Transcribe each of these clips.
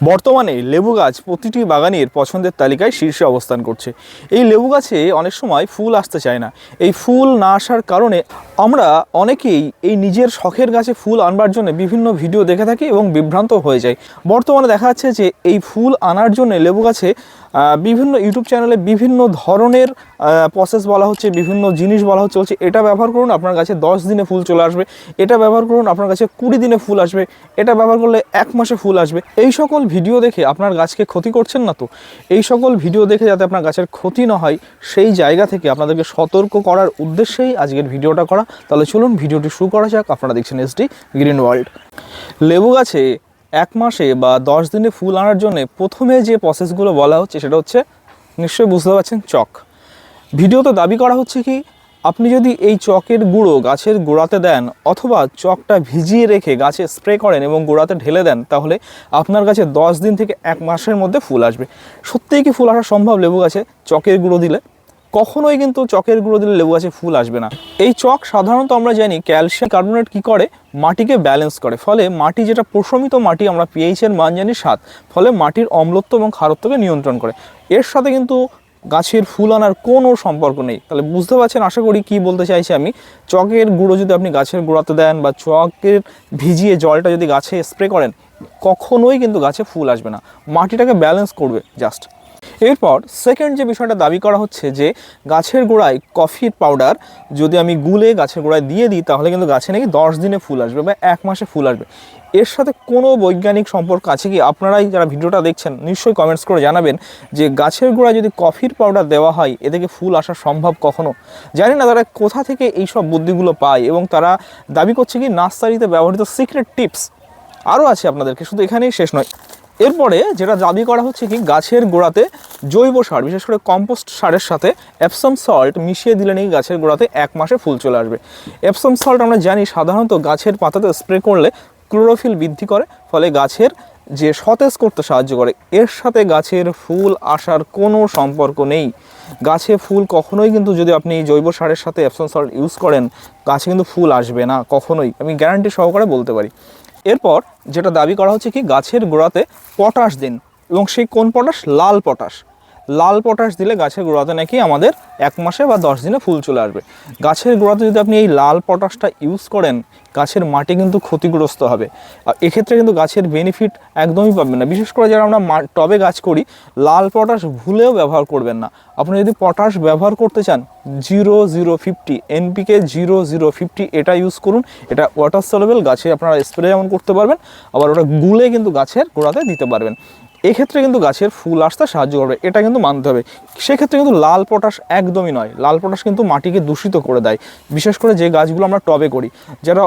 বর্তমানে লেবু গাছ প্রতিটি বাগানের পছন্দের তালিকায় শীর্ষে অবস্থান করছে। এই লেবু গাছে অনেক সময় ফুল আসতে চায় না। এই ফুল না আসার কারণে আমরা অনেকেই এই নিজের শখের গাছে ফুল আনবার জন্য বিভিন্ন ভিডিও দেখে থাকি এবং বিভ্রান্ত হয়ে যায় বর্তমানে দেখা যাচ্ছে যে এই ফুল আনার জন্য লেবু গাছে বিভিন্ন ইউটিউব চ্যানেলে বিভিন্ন ধরনের প্রসেস বলা হচ্ছে, বিভিন্ন জিনিস বলা হচ্ছে, বলছে, এটা ব্যবহার করুন, আপনার গাছে দশ দিনে ফুল চলে আসবে। এটা ব্যবহার করুন, আপনার কাছে কুড়ি দিনে ফুল আসবে। এটা ব্যবহার করলে এক মাসে ফুল আসবে। এই সকল ভিডিও দেখে আপনার গাছকে ক্ষতি করছেন না তো? এই সকল ভিডিও দেখে যাতে আপনার গাছের ক্ষতি না হয়, সেই জায়গা থেকে আপনাদেরকে সতর্ক করার উদ্দেশ্যেই আজকের ভিডিওটা করা। তাহলে চলুন, ভিডিওটি শুরু করা যাক। আপনারা দেখছেন এসডি গ্রিন ওয়ার্ল্ড লেবু গাছে এক মাসে বা দশ দিনে ফুল আনার জন্য প্রথমে যে প্রসেসগুলো বলা হচ্ছে সেটা হচ্ছে নিশ্চয়ই বুঝতে পারছেন চক। ভিডিওতে দাবি করা হচ্ছে কি, আপনি যদি এই চকের গুঁড়ো গাছের গোড়াতে দেন অথবা চকটা ভিজিয়ে রেখে গাছে স্প্রে করেন এবং গোড়াতে ঢেলে দেন, তাহলে আপনার গাছে দশ দিন থেকে এক মাসের মধ্যে ফুল আসবে। সত্যিই কি ফুল আসা সম্ভব লেবু গাছে চকের গুঁড়ো দিলে? কখনোই কিন্তু চকের গুঁড়ো দিলে লেবু গাছে ফুল আসবে না। এই চক সাধারণত আমরা জানি ক্যালসিয়াম কার্বোনেট কি করে? মাটিকে ব্যালেন্স করে। ফলে মাটি যেটা প্রশমিত মাটি, আমরা পিএইচের মান জানি সাত। ফলে মাটির অম্লত্ব এবং খারত্বকে নিয়ন্ত্রণ করে। এর সাথে কিন্তু গাছের ফুল আনার কোনো সম্পর্ক নেই। তাহলে বুঝতে পারছেন, আশা করি কি বলতে চাইছি আমি? চকের গুঁড়ো যদি আপনি গাছের গোড়াতে দেন বা চকের ভিজিয়ে জলটা যদি গাছে স্প্রে করেন, কখনোই কিন্তু গাছে ফুল আসবে না। মাটিটাকে ব্যালেন্স করবে জাস্ট এরপর সেকেন্ড যে বিষয়টা দাবি করা হচ্ছে যে গাছের গোড়ায় কফির পাউডার যদি আমি গুলে গাছের গোড়ায় দিয়ে দিই, তাহলে কিন্তু গাছে নাকি দশ দিনে ফুল আসবে বা এক মাসে ফুল আসবে। এর সাথে কোনো বৈজ্ঞানিক সম্পর্ক আছে কি? আপনারাই যারা ভিডিওটা দেখছেন, নিশ্চয়ই কমেন্টস করে জানাবেন যে গাছের গোড়ায় যদি কফির পাউডার দেওয়া হয় এ থেকে ফুল আসা সম্ভব কখনো? জানি না তারা কোথা থেকে এই সব বুদ্ধিগুলো পায় এবং তারা দাবি করছে কি, নার্সারিতে ব্যবহৃত সিক্রেট টিপস আরও আছে আপনাদেরকে, শুধু এখানেই শেষ নয়। এরপরে যেটা দাবি করা হচ্ছে কি, গাছের গোড়াতে জৈব সার, বিশেষ করে কম্পোস্ট সারের সাথে অ্যাপসম সল্ট মিশিয়ে দিলে নাকি গাছের গোড়াতে এক মাসে ফুল চলে আসবে। অ্যাপসম সল্ট আমরা জানি সাধারণত গাছের পাতাতে স্প্রে করলে ক্লোরোফিল বৃদ্ধি করে, ফলে গাছের যে সতেজ করতে সাহায্য করে। এর সাথে গাছের ফুল আসার কোনো সম্পর্ক নেই। গাছে ফুল কখনোই কিন্তু যদি আপনি জৈব সারের সাথে অ্যাপসম সল্ট ইউজ করেন, গাছে কিন্তু ফুল আসবে না, কখনোই। আমি গ্যারান্টি সহকারে বলতে পারি। এরপর যেটা দাবি করা হচ্ছে কি, গাছের গোড়াতে পটাশ দিন এবং সেই কোন পটাশ? লাল পটাশ। লাল পটাশ দিলে গাছের গোড়াতে নাকি আমাদের এক মাসে বা দশ দিনে ফুল চলে আসবে। গাছের গোড়াতে যদি আপনি এই লাল পটাশটা ইউজ করেন, গাছের মাটি কিন্তু ক্ষতিগ্রস্ত হবে। আর এক্ষেত্রে কিন্তু গাছের বেনিফিট একদমই পাবেন না। বিশেষ করে যারা আমরা টবে গাছ করি, লাল পটাশ ভুলেও ব্যবহার করবেন না। আপনি যদি পটাশ ব্যবহার করতে চান zero zero fifty NPK zero zero fifty এটা ইউজ করুন। এটা ওয়াটার সলেবল গাছে আপনারা স্প্রে যেমন করতে পারবেন। আবার ওটা গুলে কিন্তু গাছের গোড়াতে দিতে পারবেন। এক্ষেত্রে কিন্তু গাছের ফুল আসতে সাহায্য করবে, এটা কিন্তু মানতে হবে। সেক্ষেত্রে কিন্তু লাল পটাশ একদমই নয়। লাল পটাশ কিন্তু মাটিকে দূষিত করে দেয়। বিশেষ করে যে গাছগুলো আমরা টবে করি, যারা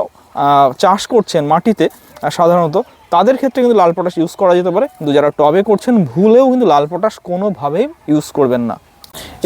চাষ করছেন মাটিতে সাধারণত, তাদের ক্ষেত্রে কিন্তু লাল পটাশ ইউজ করা যেতে পারে। কিন্তু যারা টবে করছেন, ভুলেও কিন্তু লাল পটাশ কোনোভাবেই ইউজ করবেন না।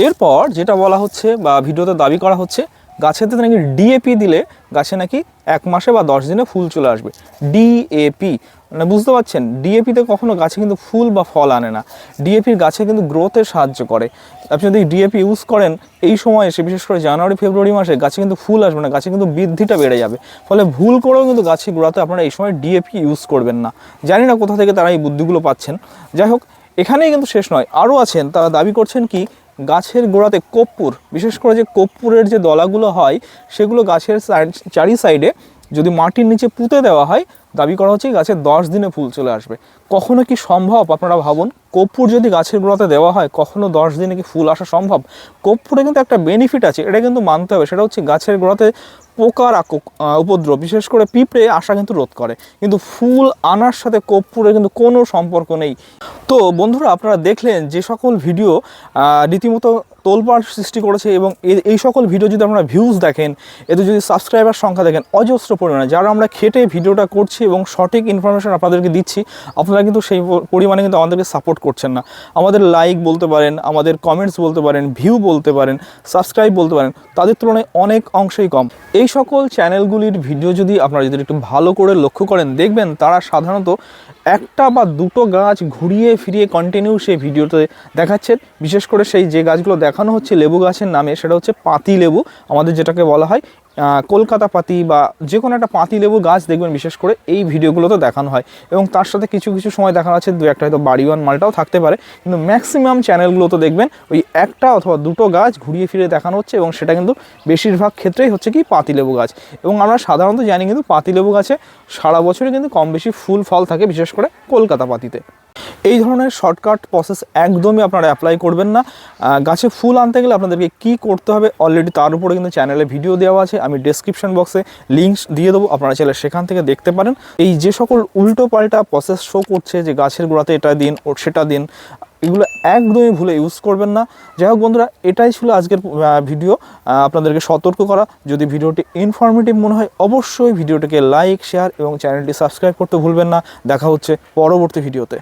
এরপর যেটা বলা হচ্ছে বা ভিডিওতে দাবি করা হচ্ছে, গাছেতে নাকি ডিএপি দিলে গাছে নাকি এক মাসে বা দশ দিনে ফুল চলে আসবে। ডিএপি মানে বুঝতে পারছেন? ডিএপিতে কখনো গাছে কিন্তু ফুল বা ফল আনে না। ডিএপির গাছে কিন্তু গ্রোথে সাহায্য করে। আপনি যদি ডিএপি ইউজ করেন, এই সময় এসে বিশেষ করে জানুয়ারি, ফেব্রুয়ারি মাসে গাছে কিন্তু ফুল আসবে না, গাছে কিন্তু বৃদ্ধিটা বেড়ে যাবে। ফলে ভুল করেও কিন্তু গাছে গোড়াতে আপনারা এই সময় ডিএপি ইউজ করবেন না। জানি না কোথা থেকে তারা এই বুদ্ধিগুলো পাচ্ছেন। যাই হোক, এখানেই কিন্তু শেষ নয়। আরও আছেন, তারা দাবি করছেন কি গাছের গোড়াতে কর্পূর, বিশেষ করে যে কর্পূরের যে দলাগুলো হয়, সেগুলো গাছের চারি সাইডে যদি মাটির নিচে পুঁতে দেওয়া হয়, দাবি করা হচ্ছে গাছে দশ দিনে ফুল চলে আসবে। কখনো কি সম্ভব? আপনারা ভাবুন। কর্পূর যদি গাছের গোড়াতে দেওয়া হয়, কখনো দশ দিনে কি ফুল আসা সম্ভব? কর্পূরে কিন্তু একটা বেনিফিট আছে, এটা কিন্তু মানতে হবে। সেটা হচ্ছে গাছের গোড়াতে পোকার উপদ্রব, বিশেষ করে পিঁপড়ে আসা কিন্তু রোধ করে। কিন্তু ফুল আনার সাথে কর্পূরের কিন্তু কোনো সম্পর্ক নেই। তো বন্ধুরা, আপনারা দেখলেন যে সকল ভিডিও রীতিমতো তোলপাড় সৃষ্টি করেছে এবং এই সকল ভিডিও যদি আপনারা ভিউজ দেখেন, এতে যদি সাবস্ক্রাইবার সংখ্যা দেখেন, অজস্র পরিমাণে, যারা আমরা খেটে ভিডিওটা করছি এবং সঠিক ইনফরমেশন আপনাদেরকে দিচ্ছি, আপনারা কিন্তু সেই পরিমাণে কিন্তু আমাদেরকে সাপোর্ট করছেন না। আমাদের লাইক বলতে পারেন, আমাদের কমেন্টস বলতে পারেন ভিউ বলতে পারেন সাবস্ক্রাইব বলতে পারেন, তাদের তুলনায় অনেক অংশেই কম। এই সকল চ্যানেলগুলির ভিডিও যদি আপনারা যদি একটু ভালো করে লক্ষ্য করেন, দেখবেন তারা সাধারণত একটা বা দুটো গাছ ঘুরিয়ে ফিরিয়ে কন্টিনিউ সেই ভিডিওতে দেখাচ্ছেন বিশেষ করে সেই যে গাছগুলো দেখানো হচ্ছে লেবু গাছের নামে, সেটা হচ্ছে পাতি লেবু। আমাদের যেটাকে বলা হয় কলকাতা পাতি বা যে কোনো একটা পাতি লেবু গাছ দেখবেন, বিশেষ করে এই ভিডিওগুলোতে দেখানো হয়। এবং তার সাথে কিছু কিছু সময় দেখানো আছে, দু একটা হয়তো বাড়িওয়ান মালটাও থাকতে পারে। কিন্তু ম্যাক্সিমাম চ্যানেলগুলোতে দেখবেন, ওই একটা অথবা দুটো গাছ ঘুরিয়ে ফিরে দেখানো হচ্ছে এবং সেটা কিন্তু বেশিরভাগ ক্ষেত্রেই হচ্ছে কি পাতিলেবু গাছ। এবং আমরা সাধারণত জানি কিন্তু পাতিলেবু গাছে সারা বছরই কিন্তু কম বেশি ফুল, ফল থাকে, বিশেষ করে কলকাতা পাতিতে। এই ধরনের শর্টকাট প্রসেস একদমই আপনারা অ্যাপ্লাই করবেন না। গাছে ফুল আনতে গেলে আপনাদেরকে কি করতে হবে অলরেডি তার উপরে কিন্তু চ্যানেলে ভিডিও দেওয়া আছে। আমি ডেসক্রিপশন বক্সে লিঙ্কস দিয়ে দেবো, আপনারা চাইলে সেখান থেকে দেখতে পারেন। এই যে সকল উল্টো পাল্টা প্রসেস শো করছে যে গাছের গোড়াতে এটা দিন, ও সেটা দিন, এগুলো একদমই ভুলে ইউজ করবেন না। যাই হোক বন্ধুরা, এটাই ছিল আজকের ভিডিও আপনাদেরকে সতর্ক করা। যদি ভিডিওটি ইনফরমেটিভ মনে হয়, অবশ্যই ভিডিওটিকে লাইক শেয়ার এবং চ্যানেলটি সাবস্ক্রাইব করতে ভুলবেন না। দেখা হচ্ছে পরবর্তী ভিডিওতে